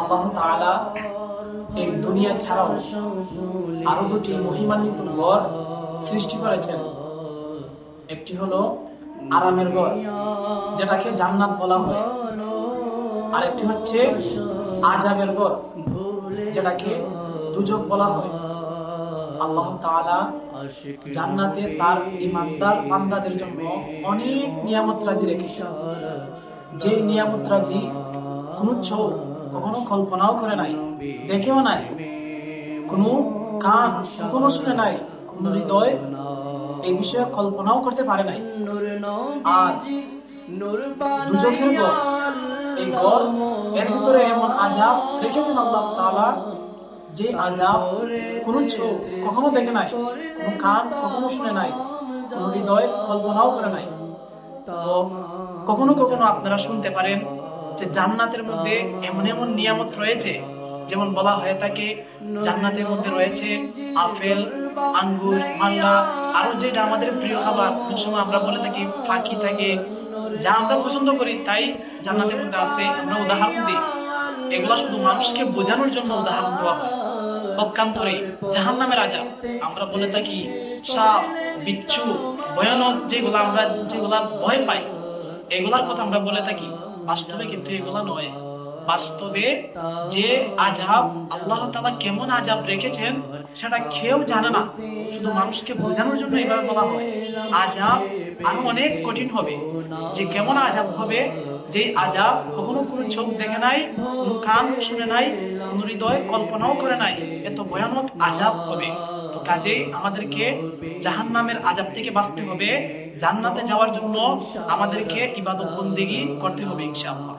আল্লাহ তাআলা এই দুনিয়া ছাড়াও আরও দুটি মহিমান্বিত ঘর সৃষ্টি করেছেন। একটি হলো আরামের ঘর, যেটাকে জান্নাত বলা হয়। আর একটি হচ্ছে আজাবের ঘর, যেটাকে দুজক বলা হয়। আল্লাহ তাআলা জান্নাতে তার ইমানদার বান্দাদের জন্য অনেক নিয়ামত রাজি রেখেছেন। যে নিয়ামত রাজি কোনো কখনো কল্পনাও করে নাই, দেখেও নাই। কোনো কান কখনো শুনে নাই, কোনো হৃদয় এই বিষয়ে কল্পনাও করতে পারে নাই। আর দুজকের গড়, এই গড় এর ভিতরে এমন আজাব রেখেছেন আল্লাহ তাআলা, যে আজাব কোন চোখ কখনো দেখে নাই, কোন কান কখনো শুনে নাই, কোন হৃদয় কল্পনাও করে নাই। তো কখনো কখনো আপনারা শুনতে পারেন যে জান্নাতের মধ্যে এমন এমন নিয়ামত রয়েছে, যেমন বলা হয়ে থাকে, জান্নাতের মধ্যে রয়েছে আপেল, আঙ্গুর, মাল্লা, আরও যেটা আমাদের প্রিয় খাবার। অনেক সময় আমরা বলে থাকি ফাঁকি থাকে, যা আমরা পছন্দ করি, তাই জান্নাতের মধ্যে আছে। আমরা উদাহরণ দিই, এগুলা শুধু মানুষকে বোঝানোর জন্য উদাহরণ দেওয়া হয়। পক্ষান্তরে জাহান নামের আজাব আমরা বলে থাকি, সাপ, বিচ্ছু, ভয়ানক যেগুলো আমরা যেগুলা ভয় পাই, এগুলার কথা আমরা বলে থাকি। বাস্তবে কিন্তু এগুলা নয় বাস্তবে যে আজাব আল্লাহ তাআলা কেমন আজাব রেখেছেন, সেটা কেউ জানে না। শুধু মানুষকে বোঝানোর জন্য এইভাবে বলা হয়। আজাব আরও অনেক কঠিন হবে। যে কেমন আজাব হবে যে আজাব কখনো কোনো চোখ দেখে নাই, কোনো শুনে নাই, কোনো হৃদয় কল্পনাও করে নাই, এত ভয়ানক আজাব হবে। তো কাজেই আমাদেরকে জাহান নামের আজাব থেকে বাঁচতে হবে। জান্নাতে যাওয়ার জন্য আমাদেরকে ইবাদত বন্দেগী করতে হবে ইনশাআল্লাহ।